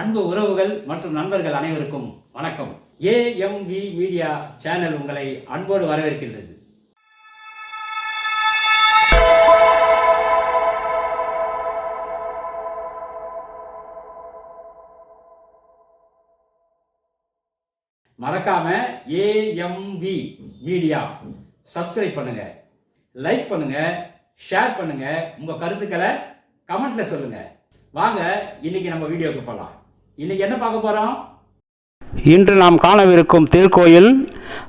அன்பு உறவுகள் மற்றும் நண்பர்கள் அனைவருக்கும் வணக்கம். ஏஎம்வி மீடியா சேனல் உங்களை அன்போடு வரவேற்கின்றது. மறக்காம ஏஎம்வி மீடியா சப்ஸ்கிரைப் பண்ணுங்க. லைக் பண்ணுங்க ஷேர் பண்ணுங்க. உங்க கருத்துக்களை கமெண்ட்ல சொல்லுங்க. வாங்க இன்னைக்கு நம்ம வீடியோக்கு போகலாம் இன்னைக்கு என்ன பார்க்க போகிறோம் இன்று நாம் காணவிருக்கும் திருக்கோயில்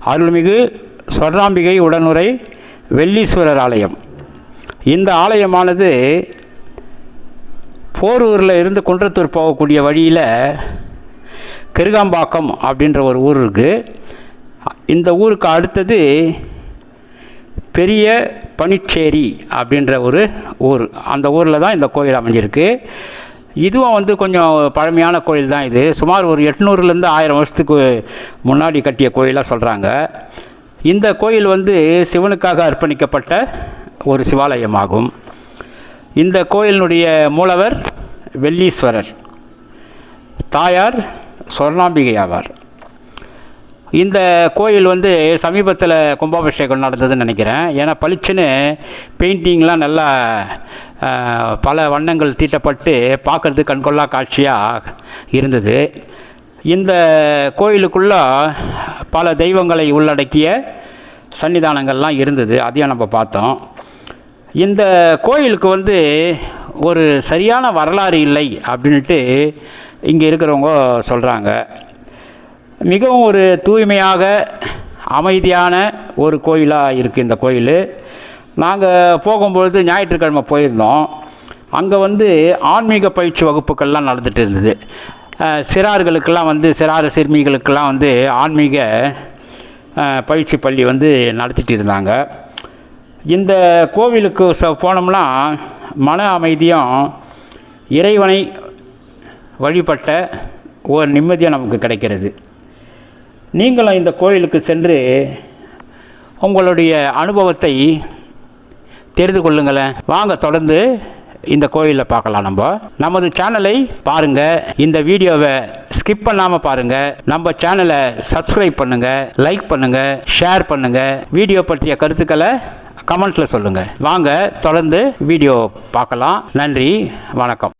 அருள்மிகு சொர்ணாம்பிகை உடனுரை வெள்ளீஸ்வரர் ஆலயம். இந்த ஆலயமானது போரூரில் இருந்து குன்றத்தூர் போகக்கூடிய வழியில் கிருகாம்பாக்கம் அப்படின்ற ஒரு ஊர் இருக்குது இந்த ஊருக்கு அடுத்தது பெரிய பனிச்சேரி அப்படின்ற ஒரு ஊர். அந்த ஊரில் தான் இந்த கோயில் அமைஞ்சிருக்கு. இதுவும் வந்து கொஞ்சம் பழமையான கோயில் தான் இது. சுமார் ஒரு எட்நூறுலேருந்து ஆயிரம் வருஷத்துக்கு முன்னாடி கட்டிய கோயிலாக சொல்கிறாங்க இந்த கோயில் வந்து சிவனுக்காக அர்ப்பணிக்கப்பட்ட ஒரு சிவாலயமாகும். இந்த கோயிலினுடைய மூலவர் வெள்ளீஸ்வரர். தாயார் சொர்ணாம்பிகை ஆவார். இந்த கோயில் வந்து சமீபத்தில் கும்பாபிஷேகம் நடந்ததுன்னு நினைக்கிறேன். ஏன்னா பளிச்சுன்னு பெயிண்டிங்லாம் நல்லா பல வண்ணங்கள் தீட்டப்பட்டு பார்க்கறதுக்கு கண்கொள்ளா காட்சியாக இருந்தது. இந்த கோயிலுக்குள்ள பல தெய்வங்களை உள்ளடக்கிய சன்னிதானங்கள்லாம் இருந்தது. அதையும் நம்ம பார்த்தோம். இந்த கோயிலுக்கு வந்து ஒரு சரியான வரலாறு இல்லை அப்படின்ட்டு இங்கே இருக்கிறவங்க சொல்கிறாங்க மிகவும் ஒரு தூய்மையாக அமைதியான ஒரு கோயிலாக இருக்குது இந்த கோயில். நாங்கள் போகும்பொழுது ஞாயிற்றுக்கிழமை போயிருந்தோம். அங்கே வந்து ஆன்மீக பயிற்சி வகுப்புகள்லாம் நடந்துகிட்டு இருந்தது. சிறார்களுக்கெல்லாம் வந்து சிறார் சிறுமிகளுக்கெல்லாம் வந்து ஆன்மீக பயிற்சி பள்ளி வந்து நடத்திட்டு இருந்தாங்க. இந்த கோவிலுக்கு ச- போனோம்னா மன அமைதியும் இறைவனை வழிபட்ட ஒரு நிம்மதியாக நமக்கு கிடைக்கிறது. நீங்களும் இந்த கோயிலுக்கு சென்று உங்களுடைய அனுபவத்தை தெரிந்து கொள்ளுங்களேன். வாங்க தொடர்ந்து இந்த கோயிலில் பார்க்கலாம் நம்ம. நமது சேனலை பாருங்க. இந்த வீடியோவை ஸ்கிப் பண்ணாமல் பாருங்க. நம்ம சேனலை சப்ஸ்கிரைப் பண்ணுங்க லைக் பண்ணுங்க ஷேர் பண்ணுங்க. வீடியோ பற்றிய கருத்துக்களை கமெண்ட்ல சொல்லுங்க. வாங்க தொடர்ந்து வீடியோ பார்க்கலாம். நன்றி வணக்கம்.